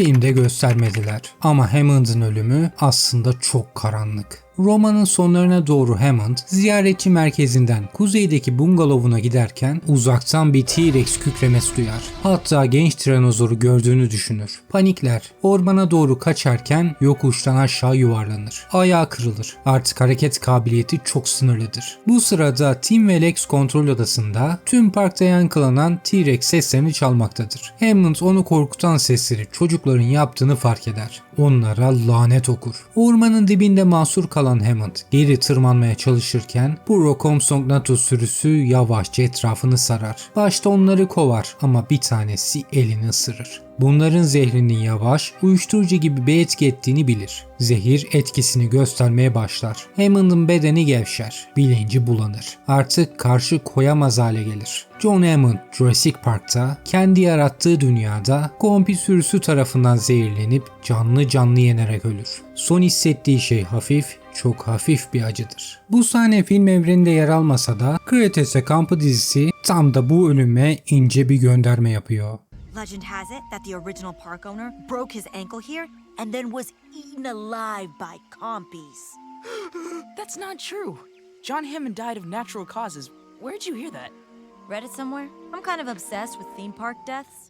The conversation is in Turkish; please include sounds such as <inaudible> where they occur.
Filmde göstermediler ama Hammond'ın ölümü aslında çok karanlık. Romanın sonlarına doğru Hammond ziyaretçi merkezinden kuzeydeki bungalovuna giderken uzaktan bir T-Rex kükremesi duyar. Hatta genç Tyrannosaur'u gördüğünü düşünür. Panikler. Ormana doğru kaçarken yokuştan aşağı yuvarlanır. Ayağı kırılır. Artık hareket kabiliyeti çok sınırlıdır. Bu sırada Tim ve Lex kontrol odasında tüm parkta yankılanan T-Rex seslerini çalmaktadır. Hammond onu korkutan sesleri çocukların yaptığını fark eder. Onlara lanet okur. Ormanın dibinde mahsur kalan Hammond geri tırmanmaya çalışırken bu Rokomsong Natus sürüsü yavaşça etrafını sarar. Başta onları kovar ama bir tanesi elini ısırır. Bunların zehrinin yavaş, uyuşturucu gibi bir etki ettiğini bilir. Zehir etkisini göstermeye başlar. Hammond'ın bedeni gevşer, bilinci bulanır. Artık karşı koyamaz hale gelir. John Hammond Jurassic Park'ta kendi yarattığı dünyada Gompi sürüsü tarafından zehirlenip canlı canlı yenerek ölür. Son hissettiği şey hafif, çok hafif bir acıdır. Bu sahne film evreninde yer almasa da Kretese Kampı dizisi tam da bu ölüme ince bir gönderme yapıyor. Legend has it that the original park owner broke his ankle here and then was eaten alive by compies. <gasps> That's not true. John Hammond died of natural causes. Where'd you hear that? Read it somewhere? I'm kind of obsessed with theme park deaths.